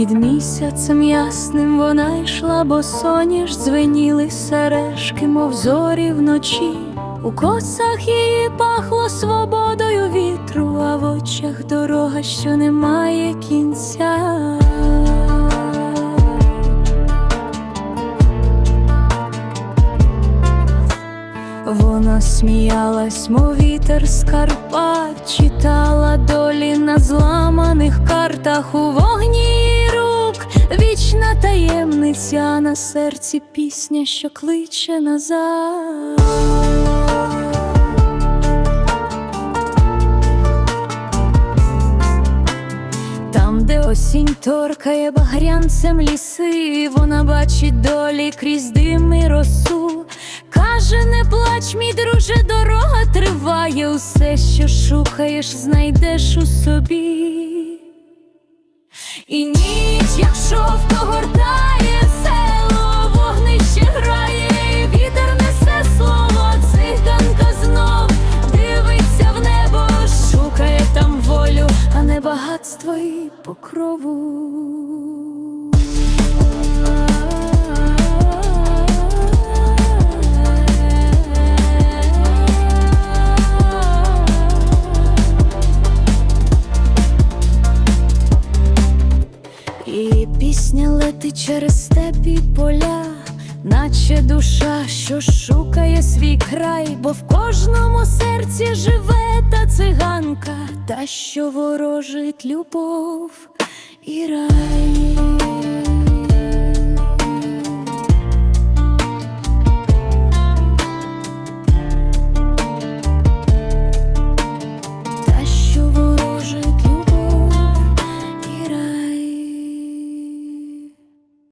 Під місяцем ясним вона йшла, бо соняш дзвеніли сережки, мов зорі вночі. У косах її пахло свободою вітру, а в очах дорога, що не має кінця. Вона сміялась, мов вітер з Карпат, читала долі на зламаних картах у таємниця на серці пісня, що кличе назад. Там, де осінь торкає багрянцем ліси, вона бачить долі крізь дим і росу. Каже, не плач, мій друже, дорога триває, усе, що шукаєш, знайдеш у собі. І ніч, як шовко а багатство і покрову. І пісня летить через степі поля, наче душа, що шукає свій край, бо в кожному серці живе та циганка, та що ворожить любов і рай.